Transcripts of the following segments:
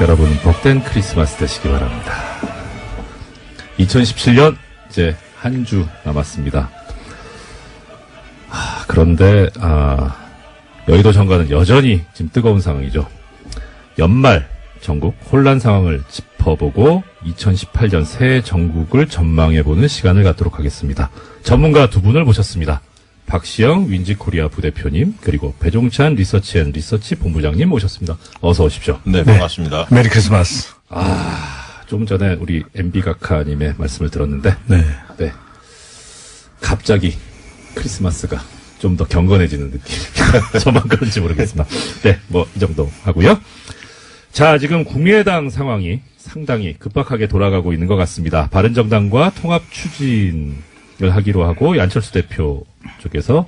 여러분 복된 크리스마스 되시기 바랍니다. 2017년 이제 한 주 남았습니다. 아, 그런데 아, 여의도 정가는 여전히 지금 뜨거운 상황이죠. 연말 전국 혼란 상황을 짚어보고 2018년 새해 전국을 전망해보는 시간을 갖도록 하겠습니다. 전문가 두 분을 모셨습니다. 박시영 윈지코리아 부대표님 그리고 배종찬 리서치 앤 리서치 본부장님 모셨습니다. 어서 오십시오. 네, 반갑습니다. 메리 크리스마스. 좀 전에 우리 MB 각하님의 말씀을 들었는데, 네. 네. 갑자기 크리스마스가 좀 더 경건해지는 느낌. 저만 그런지 모르겠습니다. 네, 뭐, 이 정도 하고요. 자, 지금 국민의당 상황이 상당히 급박하게 돌아가고 있는 것 같습니다. 바른정당과 통합 추진을 하기로 하고, 안철수 대표 쪽에서,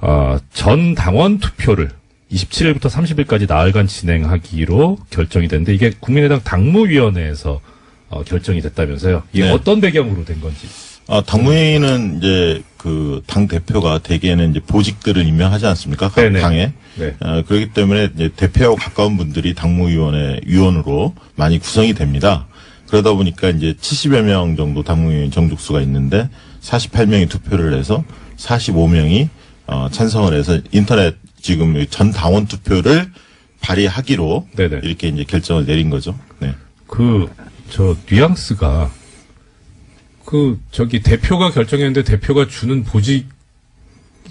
어, 전 당원 투표를 27일부터 30일까지 나흘간 진행하기로 결정이 됐는데 이게 국민의당 당무위원회에서 어, 결정이 됐다면서요. 이게 네. 어떤 배경으로 된 건지. 아, 당무회의는 이제 그 당 대표가 대개는 이제 보직들을 임명하지 않습니까? 각 네네. 당에. 네. 어, 그렇기 때문에 이제 대표하고 가까운 분들이 당무위원회 위원으로 많이 구성이 됩니다. 그러다 보니까 이제 70여 명 정도 당무위원 정족수가 있는데 48명이 투표를 해서 45명이 어, 찬성을 해서 인터넷 지금 전 당원 투표를 발의하기로 네네. 이렇게 이제 결정을 내린 거죠. 네. 그, 저, 뉘앙스가, 그, 저기, 대표가 결정했는데 대표가 주는 보직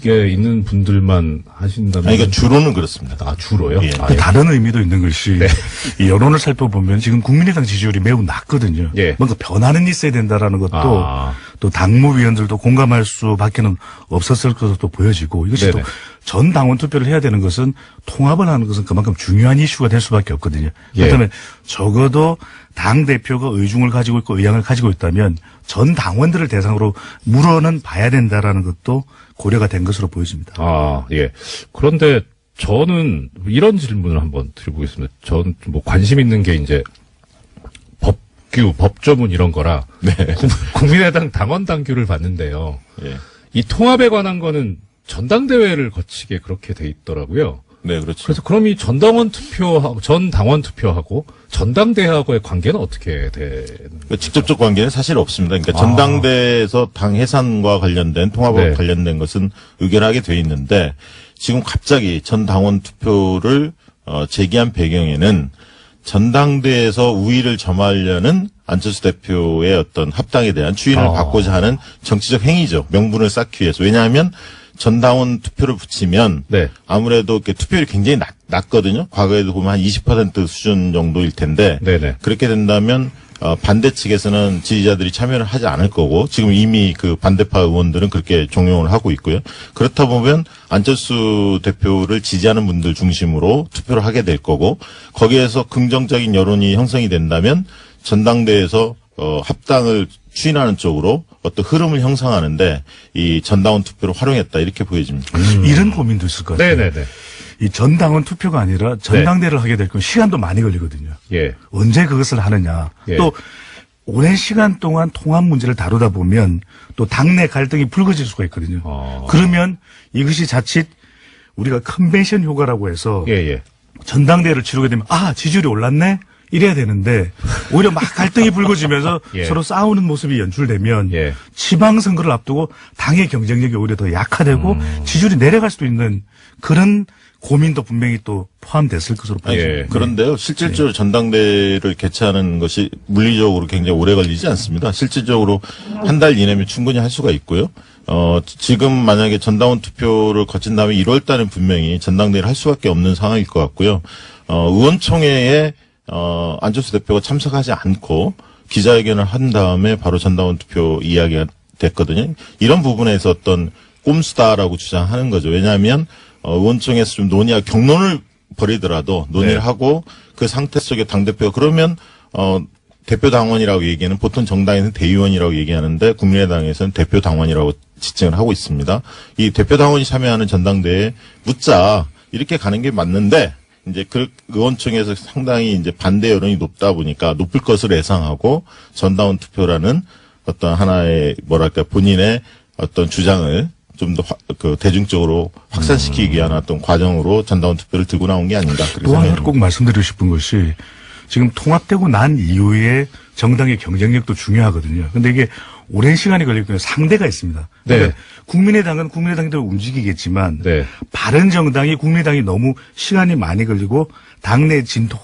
에 있는 분들만 하신다면. 아니, 그러니까 주로는 그렇습니다. 아, 주로요? 예. 아, 그 예. 다른 의미도 있는 것이 이 여론을 살펴보면 지금 국민의당 지지율이 매우 낮거든요. 예. 뭔가 변화는 있어야 된다라는 것도 아. 또 당무위원들도 공감할 수밖에는 없었을 것으로 보여지고 이것이 네네. 또 전 당원 투표를 해야 되는 것은 통합을 하는 것은 그만큼 중요한 이슈가 될 수밖에 없거든요. 예. 그렇다면 적어도 당 대표가 의중을 가지고 있고 의향을 가지고 있다면 전 당원들을 대상으로 물어는 봐야 된다라는 것도 고려가 된 것으로 보여집니다. 아, 예. 그런데 저는 이런 질문을 한번 드려보겠습니다. 저는 뭐 관심 있는 게 이제 법규, 법조문 이런 거라 네. 국- 국민의당 당원 당규를 봤는데요. 예. 이 통합에 관한 거는 전당대회를 거치게 그렇게 돼 있더라고요. 네, 그렇죠. 그래서 그럼 이 전당원 투표하고 전 당원 투표하고 전당대회하고의 관계는 어떻게 되는? 그 직접적 관계는 사실 없습니다. 그러니까 아. 전당대에서 당 해산과 관련된 통합과 네. 관련된 것은 의결하게 돼 있는데 지금 갑자기 전 당원 투표를 어, 제기한 배경에는 전당대에서 우위를 점하려는 안철수 대표의 어떤 합당에 대한 추인을 아. 받고자 하는 정치적 행위죠. 명분을 쌓기 위해서. 왜냐하면 전당원 투표를 붙이면 네. 아무래도 이렇게 투표율이 굉장히 낮, 낮거든요. 과거에도 보면 한 20% 수준 정도일 텐데 네네. 그렇게 된다면 어, 반대 측에서는 지지자들이 참여를 하지 않을 거고 지금 이미 그 반대파 의원들은 그렇게 종용을 하고 있고요. 그렇다 보면 안철수 대표를 지지하는 분들 중심으로 투표를 하게 될 거고 거기에서 긍정적인 여론이 형성이 된다면 전당대에서 어, 합당을 추인하는 쪽으로 어떤 흐름을 형성하는데 이 전당원 투표를 활용했다 이렇게 보여집니다. 이런 고민도 있을 것 같아요. 네네네. 이 전당원 투표가 아니라 전당대를 하게 될 거면 시간도 많이 걸리거든요. 예. 언제 그것을 하느냐. 예. 또 오랜 시간 동안 통합 문제를 다루다 보면 또 당내 갈등이 불거질 수가 있거든요. 아. 그러면 이것이 자칫 우리가 컨벤션 효과라고 해서 예, 예. 전당대회를 치르게 되면 아 지지율이 올랐네 이래야 되는데 오히려 막 갈등이 불거지면서 예. 서로 싸우는 모습이 연출되면 예. 지방 선거를 앞두고 당의 경쟁력이 오히려 더 약화되고 음. 지지율이 내려갈 수도 있는 그런 고민도 분명히 또 포함됐을 것으로 보입니다. 예. 그런데요, 실질적으로 전당대회를 개최하는 것이 물리적으로 굉장히 오래 걸리지 않습니다. 실질적으로 한 달 이내면 충분히 할 수가 있고요. 어, 지금 만약에 전당원 투표를 거친 다음에 1월 달은 분명히 전당대회를 할 수밖에 없는 상황일 것 같고요. 어, 의원총회에, 어, 안철수 대표가 참석하지 않고 기자회견을 한 다음에 바로 전당원 투표 이야기가 됐거든요. 이런 부분에서 어떤 꼼수다라고 주장하는 거죠. 왜냐하면 어, 의원총회에서 좀 논의하 경론을 벌이더라도 논의를 네. 하고 그 상태 속에 당 대표가 그러면 어 대표 당원이라고 얘기하는 보통 정당에서는 대의원이라고 얘기하는데 국민의당에서는 대표 당원이라고 지칭을 하고 있습니다. 이 대표 당원이 참여하는 전당대회에 묻자 이렇게 가는 게 맞는데 이제 그 의원총회에서 상당히 이제 반대 여론이 높다 보니까 높을 것을 예상하고 전당원 투표라는 어떤 하나의 뭐랄까 본인의 어떤 주장을 좀 더 그 대중적으로 확산시키기 위한 어떤 과정으로 전당원 투표를 들고 나온 게 아닌가 또 하나. 꼭 말씀드리고 싶은 것이 지금 통합되고 난 이후에 정당의 경쟁력도 중요하거든요. 근데 이게 오랜 시간이 걸리고 상대가 있습니다. 네. 그러니까 국민의당은 국민의당대로 움직이겠지만 네. 바른정당이 국민의당이 너무 시간이 많이 걸리고 당내 진통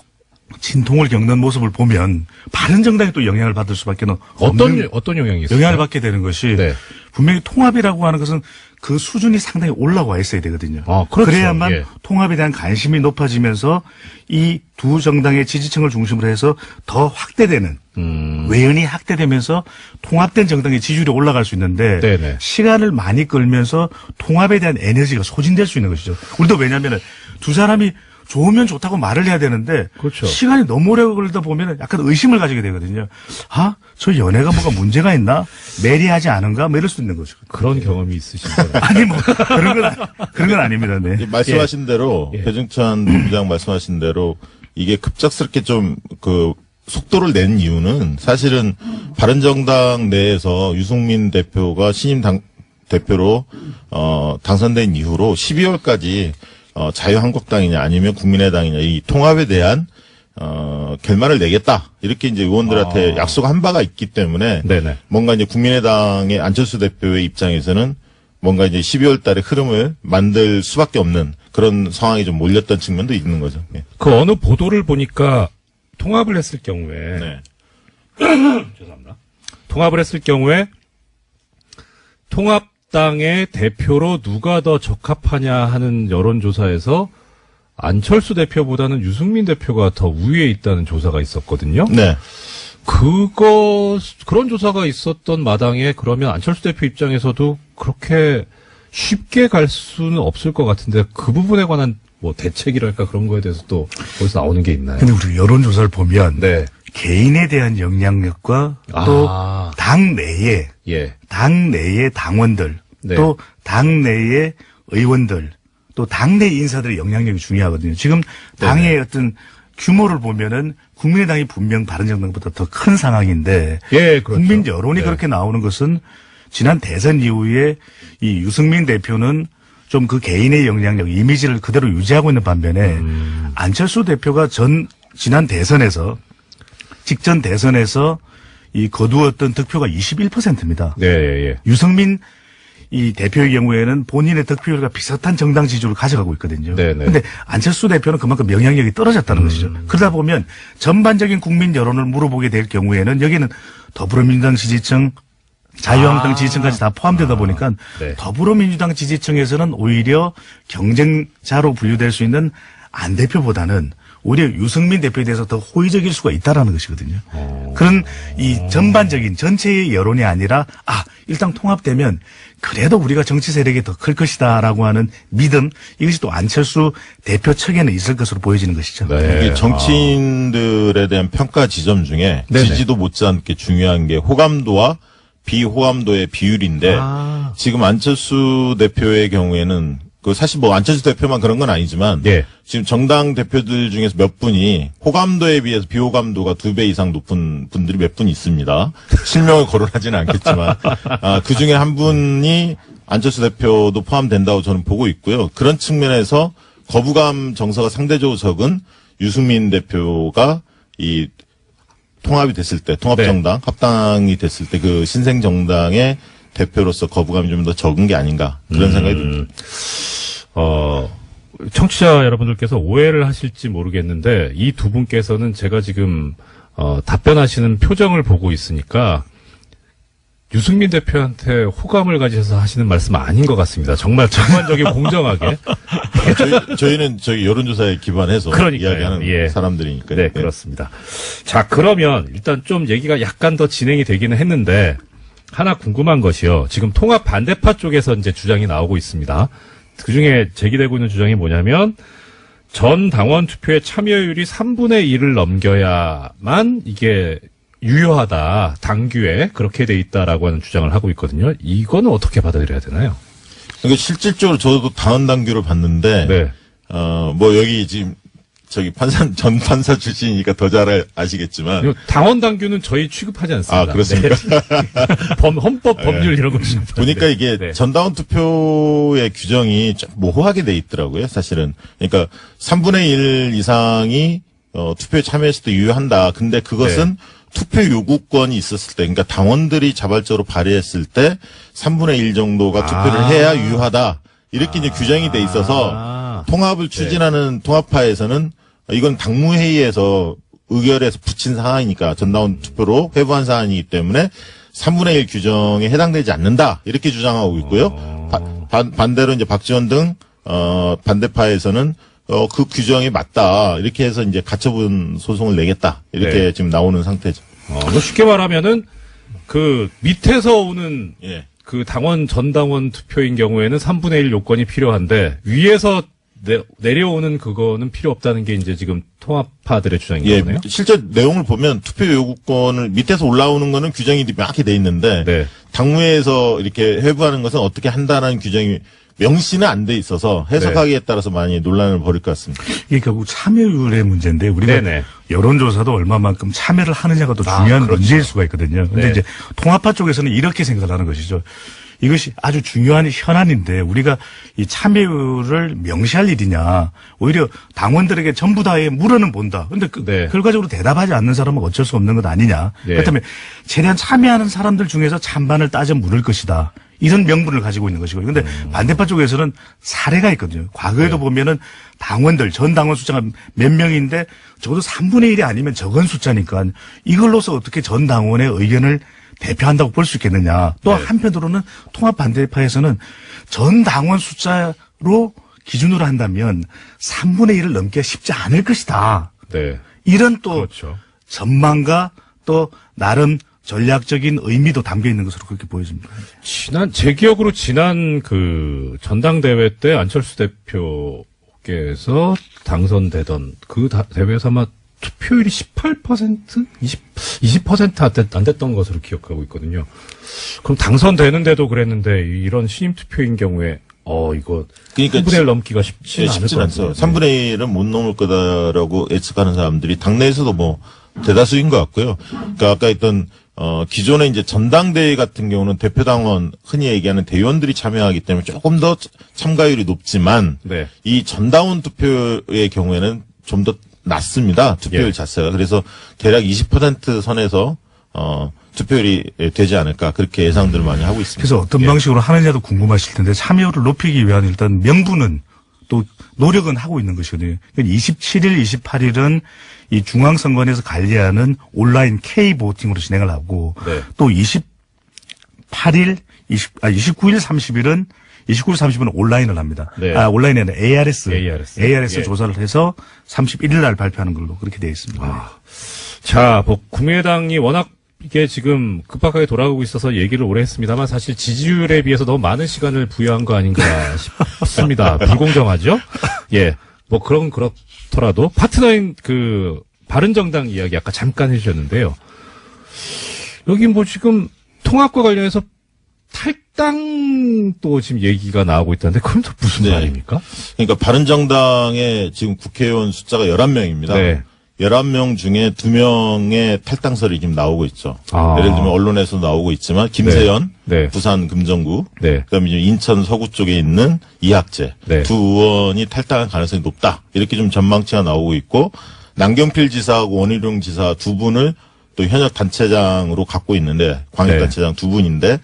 진통을 겪는 모습을 보면 바른 정당이 또 영향을 받을 수밖에 없는 어떤 어떤 영향이 있어요? 영향을 받게 되는 것이 네. 분명히 통합이라고 하는 것은 그 수준이 상당히 올라와 있어야 되거든요. 아, 그렇죠. 래야만 예. 통합에 대한 관심이 높아지면서 이 두 정당의 지지층을 중심으로 해서 더 확대되는 음. 외연이 확대되면서 통합된 정당의 지지율이 올라갈 수 있는데 네네. 시간을 많이 끌면서 통합에 대한 에너지가 소진될 수 있는 것이죠. 우리도 왜냐하면 두 사람이 좋으면 좋다고 말을 해야 되는데 그렇죠. 시간이 너무 오래 걸리다 보면 약간 의심을 가지게 되거든요. 아, 저 연애가 뭐가 문제가 있나? 매리하지 않은가? 뭐 이럴 수 있는 거죠. 그런 경험이 있으신 거예요. 아니 뭐 그런 건 아- 그런 건 아닙니다. 네. 이 말씀하신 대로 예. 배정찬 본부장 말씀하신 대로 이게 급작스럽게 좀그 속도를 낸 이유는 사실은 바른정당 내에서 유승민 대표가 신임 당 대표로 어 당선된 이후로 12월까지 어 자유한국당이냐 아니면 국민의당이냐 이 통합에 대한 어 결말을 내겠다 이렇게 이제 의원들한테 아. 약속한 바가 있기 때문에 네네. 뭔가 이제 국민의당의 안철수 대표의 입장에서는 뭔가 이제 12월 달에 흐름을 만들 수밖에 없는 그런 상황이 좀 몰렸던 측면도 있는 거죠. 예. 그 어느 보도를 보니까 통합을 했을 경우에 네. 죄송합니다. 통합을 했을 경우에 통합 당의 대표로 누가 더 적합하냐 하는 여론조사에서 안철수 대표보다는 유승민 대표가 더 우위에 있다는 조사가 있었거든요. 네. 그거 그런 조사가 있었던 마당에 그러면 안철수 대표 입장에서도 그렇게 쉽게 갈 수는 없을 것 같은데 그 부분에 관한 뭐 대책이랄까 그런 거에 대해서 또 거기서 나오는 게 있나요? 근데 우리 여론조사를 보면 네. 개인에 대한 영향력과 또 아. 당 내에 예. 당 내의 당원들 네. 또 당 내의 의원들 또 당내 인사들의 영향력이 중요하거든요. 지금 당의 어떤 규모를 보면은 국민의당이 분명 바른정당보다 더 큰 상황인데 예, 그렇죠. 국민 여론이 네. 그렇게 나오는 것은 지난 대선 이후에 이 유승민 대표는 좀 그 개인의 영향력, 이미지를 그대로 유지하고 있는 반면에 음. 안철수 대표가 전 지난 대선에서 직전 대선에서 이 거두었던 득표가 21%입니다. 네, 예, 예. 유승민 이 대표의 경우에는 본인의 득표율과 비슷한 정당 지지율을 가져가고 있거든요. 네네. 음. 근데 안철수 대표는 그만큼 영향력이 떨어졌다는 것이죠. 그러다 보면 전반적인 국민 여론을 물어보게 될 경우에는 여기는 더불어민주당 지지층 자유한국당 아. 지지층까지 다 포함되다 보니까 네. 더불어민주당 지지층에서는 오히려 경쟁자로 분류될 수 있는 안 대표보다는 오히려 유승민 대표에 대해서 더 호의적일 수가 있다라는 것이거든요. 그런 이 전반적인 전체의 여론이 아니라 아 일단 통합되면 그래도 우리가 정치 세력이 더 클 것이다라고 하는 믿음 이것이 또 안철수 대표 측에는 있을 것으로 보여지는 것이죠. 네. 이게 정치인들에 대한 평가 지점 중에 네네. 지지도 못지않게 중요한 게 호감도와 비호감도의 비율인데 아. 지금 안철수 대표의 경우에는 그 사실 뭐 안철수 대표만 그런 건 아니지만 예. 지금 정당 대표들 중에서 몇 분이 호감도에 비해서 비호감도가 두 배 이상 높은 분들이 몇 분 있습니다. 실명을 거론하지는 않겠지만 아, 그 중에 한 분이 안철수 대표도 포함된다고 저는 보고 있고요. 그런 측면에서 거부감 정서가 상대적으로 적은 유승민 대표가 이 통합이 됐을 때 통합정당 합당이 됐을 때 그 신생 정당의 대표로서 거부감이 좀 더 적은 게 아닌가 그런 생각이 듭니다. 어, 청취자 여러분들께서 오해를 하실지 모르겠는데 이 두 분께서는 제가 지금 어, 답변하시는 표정을 보고 있으니까 유승민 대표한테 호감을 가지셔서 하시는 말씀 아닌 것 같습니다. 정말 전반적인 공정하게. 저희, 저희는 저희 여론조사에 기반해서 그러니까요. 이야기하는 예. 사람들이니까. 네, 그렇습니다. 자, 그러면 일단 좀 얘기가 약간 더 진행이 되기는 했는데 하나 궁금한 것이요. 지금 통합 반대파 쪽에서 이제 주장이 나오고 있습니다. 그 중에 제기되고 있는 주장이 뭐냐면 전 당원 투표의 참여율이 3분의 1을 넘겨야만 이게 유효하다. 당규에 그렇게 돼 있다라고 하는 주장을 하고 있거든요. 이거는 어떻게 받아들여야 되나요? 그러니까 실질적으로 저도 당원 당규를 봤는데, 네. 어, 뭐 여기 지금 저기 판사, 전 판사 출신이니까 더 잘 아시겠지만, 당원 당규는 저희 취급하지 않습니다. 아, 그렇습니까? 네. 범, 헌법, 법률 이런 거. 보니까 이게 네. 전당원 투표의 규정이 좀 모호하게 돼 있더라고요, 사실은. 그러니까 3분의 1 이상이 어, 투표에 참여했을 때 유효한다. 근데 그것은 투표 요구권이 있었을 때, 그러니까 당원들이 자발적으로 발의했을 때 3분의 1 정도가 투표를 아. 해야 유효하다. 이렇게 이제 규정이 돼 있어서 아. 통합을 추진하는 통합파에서는 이건 당무회의에서 의결해서 붙인 상황이니까 전당원 투표로 회부한 사안이기 때문에 3분의 1 규정에 해당되지 않는다. 이렇게 주장하고 있고요. 바- 반, 반대로 이제 박지원 등, 어, 반대파에서는 어, 그 규정이 맞다. 이렇게 해서 이제 가처분 소송을 내겠다. 이렇게 네. 지금 나오는 상태죠. 어, 뭐 쉽게 말하면은 그 밑에서 오는 예. 그 당원 전당원 투표인 경우에는 3분의 1 요건이 필요한데 위에서 내, 내려오는 그거는 필요 없다는 게 이제 지금 통합파들의 주장인 예, 거네요. 실제 내용을 보면 투표 요구권을 밑에서 올라오는 거는 규정이 명확히 돼 있는데 네. 당무회에서 이렇게 회부하는 것은 어떻게 한다는 규정이 명시는 안 돼 있어서 해석하기에 따라서 많이 논란을 벌일 것 같습니다. 이게 결국 참여율의 문제인데 우리가 네네. 여론조사도 얼마만큼 참여를 하느냐가 더 아, 중요한 그렇죠. 문제일 수가 있거든요. 근데 네. 이제 통합파 쪽에서는 이렇게 생각을 하는 것이죠. 이것이 아주 중요한 현안인데 우리가 이 참여율을 명시할 일이냐. 오히려 당원들에게 전부 다의 물어는 본다. 근데 그 네. 결과적으로 대답하지 않는 사람은 어쩔 수 없는 것 아니냐. 네. 그렇다면 최대한 참여하는 사람들 중에서 찬반을 따져 물을 것이다. 이런 명분을 가지고 있는 것이고. 근데 음. 반대파 쪽에서는 사례가 있거든요. 과거에도 네. 보면은 당원들, 전 당원 숫자가 몇 명인데 적어도 3분의 1이 아니면 적은 숫자니까 이걸로서 어떻게 전 당원의 의견을 대표한다고 볼 수 있겠느냐. 또 네. 한편으로는 통합 반대파에서는 전 당원 숫자로 기준으로 한다면 3분의 1을 넘기가 쉽지 않을 것이다. 네. 이런 또 그렇죠. 전망과 또 나름 전략적인 의미도 담겨 있는 것으로 그렇게 보여집니다. 지난 제 기억으로 지난 그 전당대회 때 안철수 대표께서 당선되던 그 다- 대회에서 아마 투표율이 18% 20 20%안 됐, 안 됐던 것으로 기억하고 있거든요. 그럼 당선되는데도 그랬는데 이런 신임 투표인 경우에 어 이거 그러니까 3분의 1 넘기가 쉽지 예, 않을 쉽진 것 않죠. 같아요. 3분의 1은 못 넘을 거다라고 예측하는 사람들이 당내에서도 뭐 대다수인 것 같고요. 그러니까 아까 했던 어 기존에 이제 전당대회 같은 경우는 대표당원 흔히 얘기하는 대의원들이 참여하기 때문에 조금 더 참가율이 높지만 네. 이 전당원 투표의 경우에는 좀 더 낮습니다. 투표율 예. 자체가. 그래서 대략 20% 선에서 어 투표율이 되지 않을까 그렇게 예상들을 많이 하고 있습니다. 그래서 어떤 예. 방식으로 하느냐도 궁금하실 텐데 참여를 높이기 위한 일단 명분은 또 노력은 하고 있는 것이거든요. 27일, 28일은 이 중앙선관위에서 관리하는 온라인 K 보팅으로 진행을 하고 네. 또 28일, 20, 아, 29일, 30일은 29일, 30일은 온라인을 합니다. 네. 아, 온라인이 아니라 ARS. ARS. ARS 예. 조사를 해서 31일 날 발표하는 걸로 그렇게 되어 있습니다. 아. 자, 뭐 국민의당이 워낙 이게 지금 급박하게 돌아가고 있어서 얘기를 오래 했습니다만 사실 지지율에 비해서 너무 많은 시간을 부여한 거 아닌가 싶습니다. 불공정하죠? 예. 뭐 그런 그렇더라도 파트너인 그 바른정당 이야기 아까 잠깐 해주셨는데요. 여기 뭐 지금 통합과 관련해서 탈 당또 지금 얘기가 나오고 있다는데 그건 또 무슨 네. 말입니까? 그러니까 바른정당의 지금 국회의원 숫자가 11명입니다. 네. 11명 중에 2명의 탈당설이 지금 나오고 있죠. 아. 예를 들면 언론에서 나오고 있지만 김세연 네. 네. 부산 금정구 네. 그다음에 인천 서구 쪽에 있는 이학재 네. 두 의원이 탈당할 가능성이 높다. 이렇게 좀 전망치가 나오고 있고 남경필 지사하고 원희룡 지사 두 분을 또 현역 단체장으로 갖고 있는데 광역 네. 단체장 두 분인데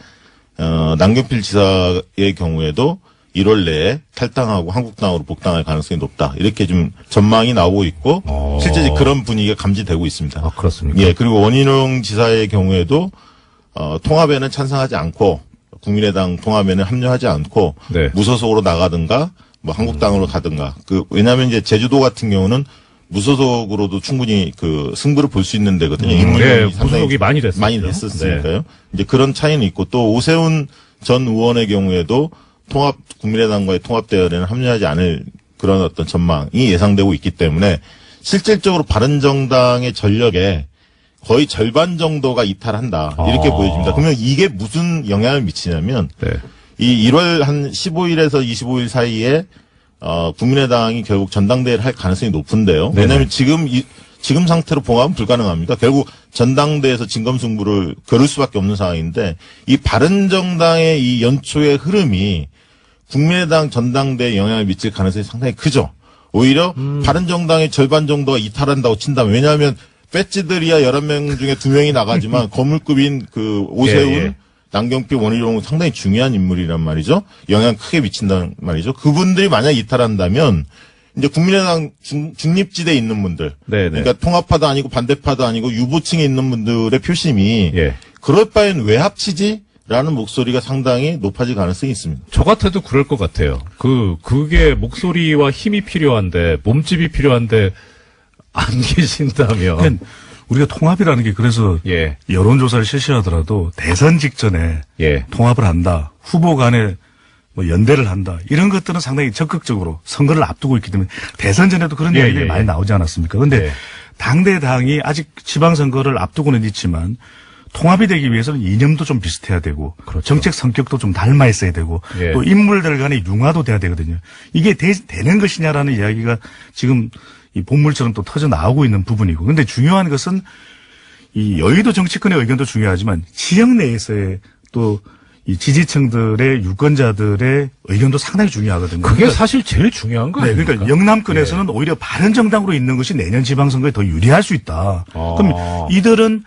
어, 남경필 지사의 경우에도 1월 내에 탈당하고 한국당으로 복당할 가능성이 높다. 이렇게 좀 전망이 나오고 있고 어. 실제 그런 분위기가 감지되고 있습니다. 아, 그렇습니까? 예, 그리고 원희룡 지사의 경우에도 어, 통합에는 찬성하지 않고 국민의당 통합에는 합류하지 않고 네. 무소속으로 나가든가 뭐 한국당으로 가든가 그 왜냐하면 이제 제주도 같은 경우는 무소속으로도 충분히 그 승부를 볼 수 있는 데거든요. 음, 네, 무소속이 많이 됐었죠. 네. 많이 됐었으니까요. 이제 그런 차이는 있고 또 오세훈 전 의원의 경우에도 통합 국민의당과의 통합 대열에는 합류하지 않을 그런 어떤 전망이 예상되고 있기 때문에 실질적으로 바른정당의 전력에 거의 절반 정도가 이탈한다 이렇게 아. 보여집니다. 그러면 이게 무슨 영향을 미치냐면 네. 이 1월 한 15일에서 25일 사이에 어, 국민의당이 결국 전당대회를 할 가능성이 높은데요. 네네. 왜냐하면 지금 이, 지금 상태로 봉합은 불가능합니다. 결국 전당대회에서 진검승부를 겨룰 수밖에 없는 상황인데 이 바른정당의 이 연초의 흐름이 국민의당 전당대에 영향을 미칠 가능성이 상당히 크죠. 오히려 바른정당의 절반 정도가 이탈한다고 친다면 왜냐하면 배지들이야 11명 중에 2명이 나가지만 거물급인 그 오세훈 예, 예. 남경필 원희룡은 상당히 중요한 인물이란 말이죠. 영향 크게 미친다는 말이죠. 그분들이 만약 이탈한다면 이제 국민의당 중, 중립지대에 있는 분들, 네네. 그러니까 통합파도 아니고 반대파도 아니고 유보층에 있는 분들의 표심이 예. 그럴 바엔 왜 합치지?라는 목소리가 상당히 높아질 가능성이 있습니다. 저 같아도 그럴 것 같아요. 그, 그게 목소리와 힘이 필요한데, 몸집이 필요한데, 안 계신다면. 우리가 통합이라는 게 그래서 예. 여론조사를 실시하더라도 대선 직전에 예. 통합을 한다. 후보 간에 뭐 연대를 한다. 이런 것들은 상당히 적극적으로 선거를 앞두고 있기 때문에 대선 전에도 그런 예, 이야기들이 예, 많이 예. 나오지 않았습니까? 근데 예. 당대 당이 아직 지방선거를 앞두고는 있지만 통합이 되기 위해서는 이념도 좀 비슷해야 되고 정책 성격도 좀 닮아 있어야 되고 그렇죠. 예. 또 인물들 간의 융화도 돼야 되거든요. 이게 되, 는 것이냐라는 이야기가 지금 이 본물처럼 또 터져 나오고 있는 부분이고 근데 중요한 것은 이 여의도 정치권의 의견도 중요하지만 지역 내에서의 또 이 지지층들의 유권자들의 의견도 상당히 중요하거든요. 그게 사실 제일 중요한 거 네? 그러니까 영남권에서는 오히려 바른 정당으로 있는 것이 내년 지방선거에 더 유리할 수 있다. 아. 그럼 이들은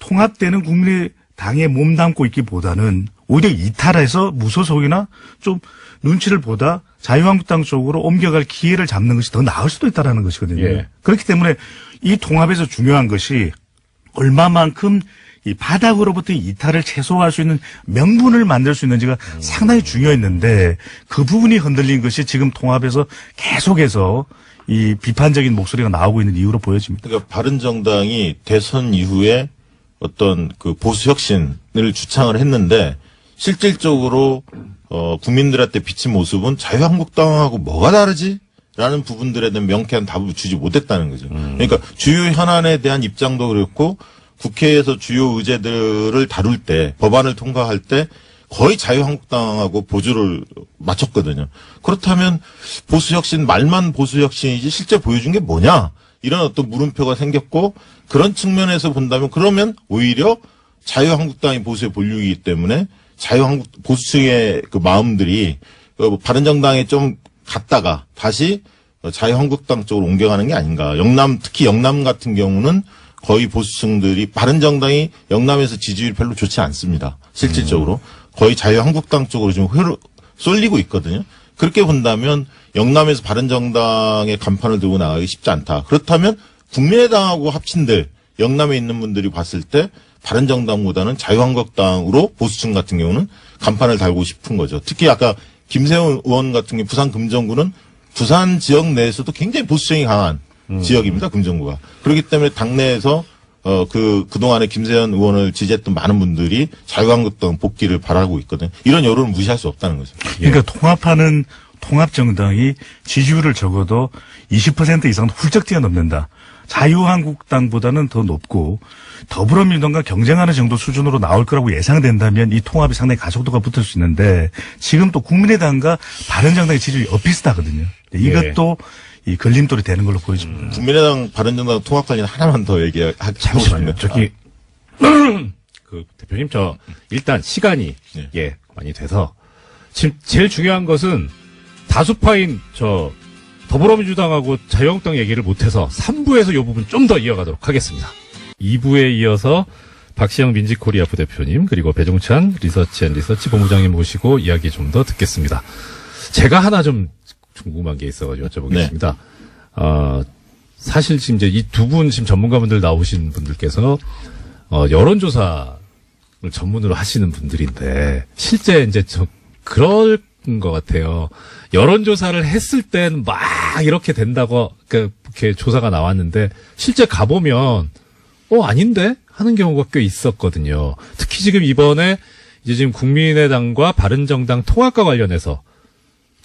통합되는 국민의 당에 몸담고 있기보다는 오히려 이탈해서 무소속이나 좀 눈치를 보다 자유한국당 쪽으로 옮겨갈 기회를 잡는 것이 더 나을 수도 있다라는 것이거든요. 예. 그렇기 때문에 이 통합에서 중요한 것이 얼마만큼 이 바닥으로부터 이탈을 최소화할 수 있는 명분을 만들 수 있는지가 상당히 중요했는데 그 부분이 흔들린 것이 지금 통합에서 계속해서 이 비판적인 목소리가 나오고 있는 이유로 보여집니다. 그러니까 바른정당이 대선 이후에 어떤 그 보수 혁신을 주창을 했는데 실질적으로 어 국민들한테 비친 모습은 자유한국당하고 뭐가 다르지? 라는 부분들에 대한 명쾌한 답을 주지 못했다는 거죠. 그러니까 주요 현안에 대한 입장도 그렇고 국회에서 주요 의제들을 다룰 때 법안을 통과할 때 거의 자유한국당하고 보조를 맞췄거든요. 그렇다면 보수혁신 말만 보수혁신이지 실제 보여준 게 뭐냐 이런 어떤 물음표가 생겼고 그런 측면에서 본다면 그러면 오히려 자유한국당이 보수의 본류이기 때문에 자유한국 보수층의 그 마음들이 그 바른정당에 좀 갔다가 다시 자유한국당 쪽으로 옮겨가는 게 아닌가. 영남 특히 영남 같은 경우는 거의 보수층들이 바른정당이 영남에서 지지율이 별로 좋지 않습니다. 실질적으로 거의 자유한국당 쪽으로 지금 흐르 쏠리고 있거든요. 그렇게 본다면 영남에서 바른정당의 간판을 들고 나가기 쉽지 않다. 그렇다면 국민의당하고 합친들 영남에 있는 분들이 봤을 때 바른정당보다는 자유한국당으로 보수층 같은 경우는 간판을 달고 싶은 거죠. 특히 아까 김세훈 의원 같은 경우 부산 금정구는 부산 지역 내에서도 굉장히 보수층이 강한 지역입니다. 금정구가. 그렇기 때문에 당내에서 어, 그, 그동안에 김세현 의원을 지지했던 많은 분들이 자유한국당 복귀를 바라고 있거든요. 이런 여론을 무시할 수 없다는 거죠. 그러니까 통합하는 통합정당이 지지율을 적어도 20% 이상 훌쩍 뛰어넘는다. 자유한국당보다는 더 높고 더불어민주당과 경쟁하는 정도 수준으로 나올 거라고 예상된다면 이 통합이 상당히 가속도가 붙을 수 있는데 지금 또 국민의당과 바른정당의 지지율이 엇비슷하거든요. 이것도 이 걸림돌이 되는 걸로 보여집니다. 국민의당 바른정당 통합 관련 하나만 더 얘기하고 잠시만요. 저기, 그, 대표님, 저, 일단 시간이, 네. 예, 많이 돼서, 지금 제일 중요한 것은 다수파인 저, 더불어민주당하고 자유한국당 얘기를 못해서 3부에서 이 부분 좀 더 이어가도록 하겠습니다. 2부에 이어서 박시영 민지코리아 부대표님, 그리고 배종찬 리서치 앤 리서치 본부장님 모시고 이야기 좀 더 듣겠습니다. 제가 하나 좀 궁금한 게 있어가지고 여쭤보겠습니다. 어, 사실 지금 이제 이 두 분 지금 전문가분들 나오신 분들께서 어, 여론조사를 전문으로 하시는 분들인데 실제 이제 저 그럴 것 같아요. 여론조사를 했을 땐 막 이렇게 된다고 그 이렇게 조사가 나왔는데 실제 가보면 어 아닌데 하는 경우가 꽤 있었거든요. 특히 지금 이번에 이제 지금 국민의당과 바른정당 통합과 관련해서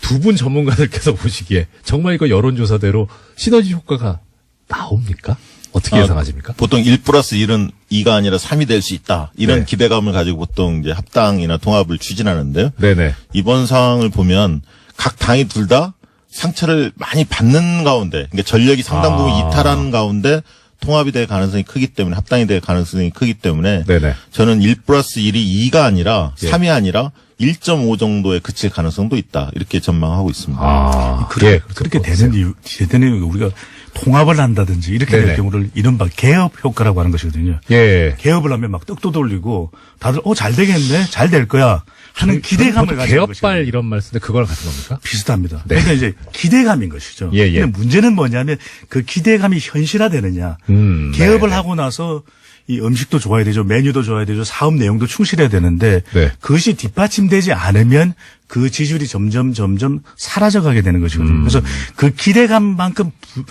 두 분 전문가들께서 보시기에 정말 이거 여론조사대로 시너지 효과가 나옵니까? 어떻게 아, 예상하십니까? 보통 1 플러스 1은 2가 아니라 3이 될 수 있다. 이런 네. 기대감을 가지고 보통 이제 합당이나 통합을 추진하는데요. 네네. 이번 상황을 보면 각 당이 둘 다 상처를 많이 받는 가운데, 그러니까 전력이 상당 부분 아. 이탈하는 가운데 통합이 될 가능성이 크기 때문에 합당이 될 가능성이 크기 때문에 네네. 저는 1 플러스 1이 2가 아니라 예. 3이 아니라 1.5 정도에 그칠 가능성도 있다. 이렇게 전망하고 있습니다. 아, 그래, 예, 그렇게 되는 이유, 되는 이유가 우리가 통합을 한다든지 이렇게 네네. 될 경우를 이른바 개업 효과라고 하는 것이거든요. 예. 개업을 하면 막 떡도 돌리고 다들 어 잘 되겠네, 잘 될 거야 하는 기대감을 보통 가지는 개업발 것이거든요. 이런 말 쓰는데 그거랑 같은 겁니까? 비슷합니다. 네. 그러니까 이제 기대감인 것이죠. 예, 예. 근데 문제는 뭐냐면 그 기대감이 현실화되느냐. 음, 개업을 네, 네. 하고 나서 이 음식도 좋아야 되죠. 메뉴도 좋아야 되죠. 사업 내용도 충실해야 되는데 네. 그것이 뒷받침되지 않으면 그 지지율이 점점 점점 사라져 가게 되는 것이거든요. 음. 그래서 그 기대감만큼 부,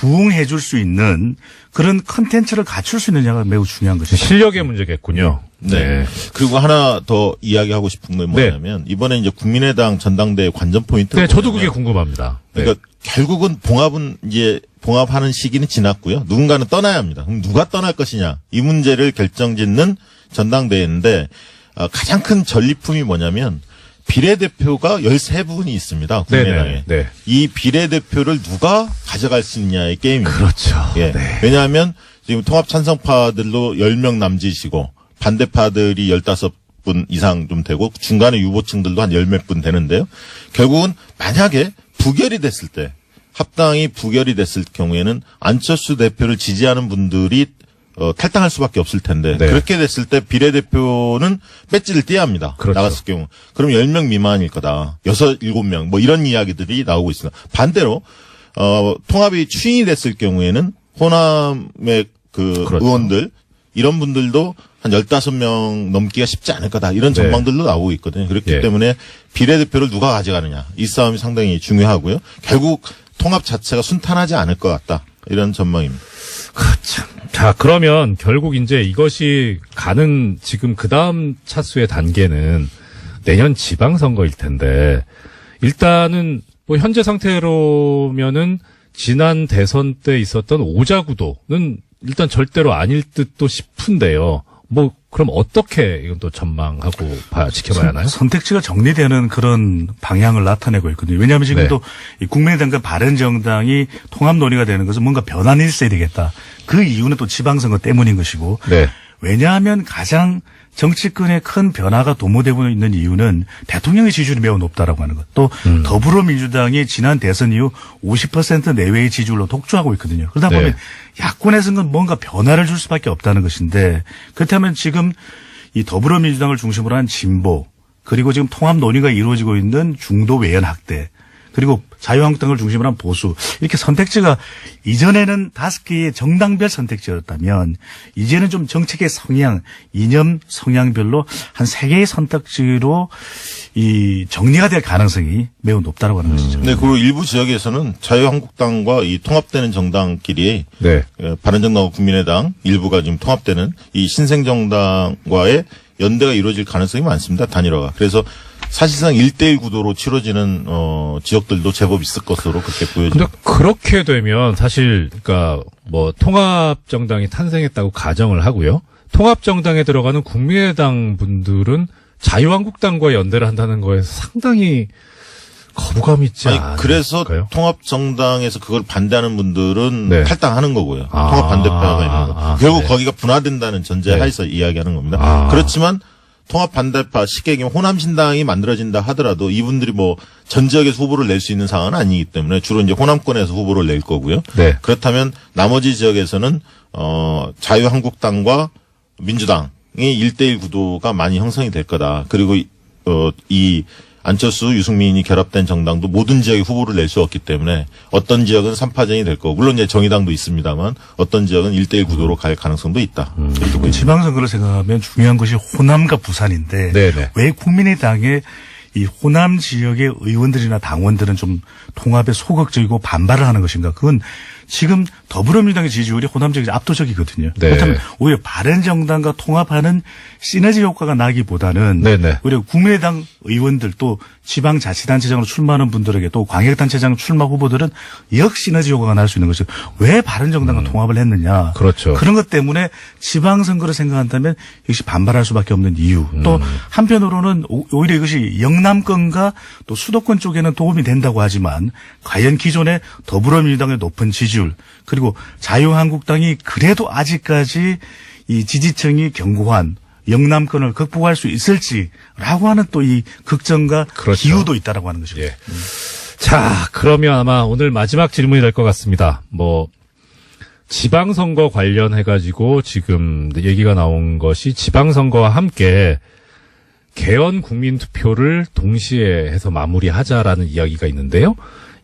부응해 줄 수 있는 그런 컨텐츠를 갖출 수 있느냐가 매우 중요한 것이죠. 실력의 문제겠군요. 네. 그리고 하나 더 이야기하고 싶은 건 뭐냐면 이번에 이제 국민의당 전당대 관전 포인트. 네, 저도 그게 궁금합니다. 네. 그러니까 결국은 봉합은 이제 봉합하는 시기는 지났고요. 누군가는 떠나야 합니다. 그럼 누가 떠날 것이냐 이 문제를 결정짓는 전당대회인데 어, 가장 큰 전리품이 뭐냐면 비례대표가 13분이 있습니다. 국민의당에. 네네, 네. 이 비례대표를 누가 가져갈 수 있냐의 게임입니다. 그렇죠. 예. 네. 왜냐하면 지금 통합 찬성파들도 10명 남짓이고 반대파들이 15분 이상 좀 되고 중간에 유보층들도 한열몇분 되는데요. 결국은 만약에 부결이 됐을 때 합당이 부결이 됐을 경우에는 안철수 대표를 지지하는 분들이 어, 탈당할 수밖에 없을 텐데 네. 그렇게 됐을 때 비례대표는 배지를 떼야 합니다. 그렇죠. 나갔을 경우. 그럼 10명 미만일 거다. 6, 7명 뭐 이런 이야기들이 나오고 있습니다. 반대로 어, 통합이 추인이 됐을 경우에는 호남의 그 그렇죠. 의원들 이런 분들도 한 15명 넘기가 쉽지 않을 거다. 이런 네. 전망들도 나오고 있거든요. 그렇기 예. 때문에 비례대표를 누가 가져가느냐. 이 싸움이 상당히 중요하고요. 결국 통합 자체가 순탄하지 않을 것 같다. 이런 전망입니다. 참. 자, 그러면 결국 이제 이것이 가는 지금 그 다음 차수의 단계는 내년 지방선거일 텐데, 일단은 뭐 현재 상태로면은 지난 대선 때 있었던 오자구도는 일단 절대로 아닐 듯도 싶은데요. 뭐, 그럼 어떻게 이건 또 전망하고 봐, 지켜봐야 하나요? 선택지가 정리되는 그런 방향을 나타내고 있거든요. 왜냐하면 지금 네. 국민의당과 바른정당이 통합 논의가 되는 것은 뭔가 변화는 있어야 되겠다. 그 이유는 또 지방선거 때문인 것이고. 네. 왜냐하면 가장 정치권에 큰 변화가 도모되고 있는 이유는 대통령의 지지율이 매우 높다라고 하는 것. 또 음. 더불어민주당이 지난 대선 이후 50% 내외의 지지율로 독주하고 있거든요. 그러다 네. 보면 야권에서는 뭔가 변화를 줄 수밖에 없다는 것인데 그렇다면 지금 이 더불어민주당을 중심으로 한 진보 그리고 지금 통합 논의가 이루어지고 있는 중도 외연 학대 그리고 자유한국당을 중심으로 한 보수 이렇게 선택지가 이전에는 다섯 개의 정당별 선택지였다면 이제는 좀 정책의 성향 이념 성향별로 한 세 개의 선택지로 이 정리가 될 가능성이 매우 높다고 하는 것이죠. 네, 그리고 일부 지역에서는 자유한국당과 이 통합되는 정당끼리 네. 예, 바른정당과 국민의당 일부가 지금 통합되는 이 신생정당과의 연대가 이루어질 가능성이 많습니다. 단일화가. 그래서 사실상 1대1 구도로 치러지는 어 지역들도 제법 있을 것으로 그렇게 근데 보여집니다. 그렇게 되면 사실 그러니까 뭐 통합 정당이 탄생했다고 가정을 하고요. 통합 정당에 들어가는 국민의당 분들은 자유한국당과 연대를 한다는 거에서 상당히 거부감 있지 아니, 않을까요? 그래서 통합 정당에서 그걸 반대하는 분들은 네. 탈당하는 거고요. 아, 통합 반대파가 있는 거. 아, 결국 네. 거기가 분화된다는 전제 네. 하에서 이야기하는 겁니다. 아. 그렇지만 통합 반대파 쉽게 얘기하면 호남 신당이 만들어진다 하더라도 이분들이 뭐 전 지역에서 후보를 낼 수 있는 상황은 아니기 때문에 주로 이제 호남권에서 후보를 낼 거고요. 네. 그렇다면 나머지 지역에서는 어 자유한국당과 민주당이 1대1 구도가 많이 형성이 될 거다. 그리고 이- 어, 이 안철수, 유승민이 결합된 정당도 모든 지역에 후보를 낼 수 없기 때문에 어떤 지역은 3파전이 될 거고 물론 이제 정의당도 있습니다만 어떤 지역은 1대1 구도로 갈 가능성도 있다. 음. 지방선거를 생각하면 중요한 것이 호남과 부산인데 네네. 왜 국민의당의 이 호남 지역의 의원들이나 당원들은 좀 통합에 소극적이고 반발을 하는 것인가? 그건 지금 더불어민주당의 지지율이 호남 지역이 압도적이거든요. 네. 그렇다면 오히려 바른정당과 통합하는 시너지 효과가 나기보다는 네네. 오히려 국민의당 의원들 또 지방자치단체장으로 출마하는 분들에게 또 광역단체장 출마 후보들은 역 시너지 효과가 날 수 있는 것이죠. 왜 바른정당과 통합을 했느냐? 음. 그렇죠. 그런 것 때문에 지방선거를 생각한다면 역시 반발할 수밖에 없는 이유. 또 한편으로는 오- 오히려 이것이 영남권과 또 수도권 쪽에는 도움이 된다고 하지만 과연 기존의 더불어민주당의 높은 지지 율 그리고 자유한국당이 그래도 아직까지 이 지지층이 견고한 영남권을 극복할 수 있을지라고 하는 또 이 걱정과 그렇죠. 기우도 있다라고 하는 것이죠. 예. 자, 그러면 아마 오늘 마지막 질문이 될 것 같습니다. 뭐, 지방선거 관련해 가지고 지금 얘기가 나온 것이 지방선거와 함께 개헌 국민투표를 동시에 해서 마무리하자라는 이야기가 있는데요.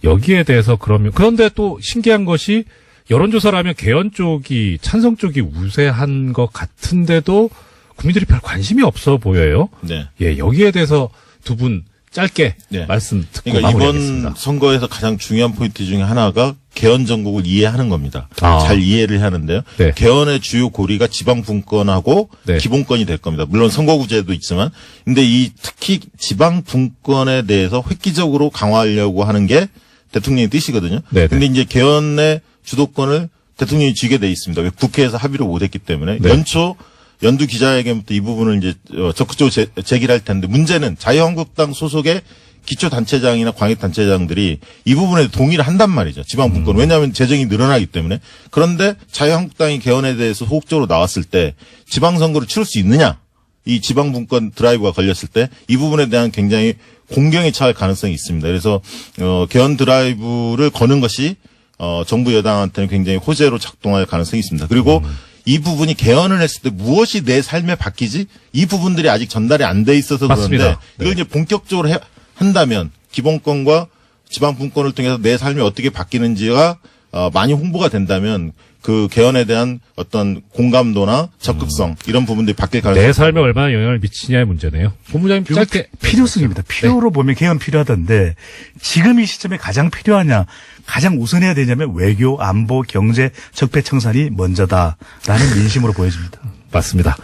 여기에 대해서 그러면, 그런데 또 신기한 것이 여론조사를 하면 개헌 쪽이, 찬성 쪽이 우세한 것 같은데도 국민들이 별 관심이 없어 보여요. 네. 예, 여기에 대해서 두 분 짧게 네. 말씀 듣고 그러니까 마무리하겠습니다. 이번 선거에서 가장 중요한 포인트 중에 하나가 개헌 전국을 이해하는 겁니다. 아. 잘 이해를 하는데요. 네. 개헌의 주요 고리가 지방 분권하고 네. 기본권이 될 겁니다. 물론 선거구제도 있지만, 근데 이 특히 지방 분권에 대해서 획기적으로 강화하려고 하는 게 대통령의 뜻이거든요. 네네. 근데 이제 개헌의 주도권을 대통령이 쥐게 돼 있습니다. 왜 국회에서 합의를 못했기 때문에 네. 연초 연두 기자회견부터 이 부분을 이제 어, 적극적으로 제, 제기를 할 텐데 문제는 자유한국당 소속의 기초단체장이나 광역단체장들이 이 부분에 동의를 한단 말이죠. 지방분권. 왜냐하면 재정이 늘어나기 때문에. 그런데 자유한국당이 개헌에 대해서 소극적으로 나왔을 때 지방선거를 치를 수 있느냐. 이 지방분권 드라이브가 걸렸을 때 이 부분에 대한 굉장히 공경에 처할 가능성이 있습니다. 그래서 어, 개헌 드라이브를 거는 것이 어, 정부 여당한테는 굉장히 호재로 작동할 가능성이 있습니다. 그리고 이 부분이 개헌을 했을 때 무엇이 내 삶에 바뀌지? 이 부분들이 아직 전달이 안 돼 있어서 맞습니다. 그런데 네. 이걸 이제 본격적으로 해- 한다면 기본권과 지방분권을 통해서 내 삶이 어떻게 바뀌는지가 어, 많이 홍보가 된다면 그 개헌에 대한 어떤 공감도나 적극성 이런 부분들이 바뀔 가능성이 내 삶에 얼마나 영향을 미치냐의 문제네요. 본부장님 짧게 필요성입니다. 필요로 보면 개헌 필요하던데 지금 이 시점에 가장 필요하냐, 가장 우선해야 되냐면 외교, 안보, 경제, 적폐 청산이 먼저다라는 민심으로 보여집니다. 맞습니다.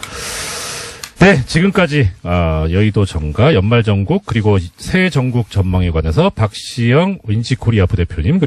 네, 지금까지 아, 여의도 정가 연말 전국 그리고 새해 전국 전망에 관해서 박시영 윈지코리아 부대표님 그리고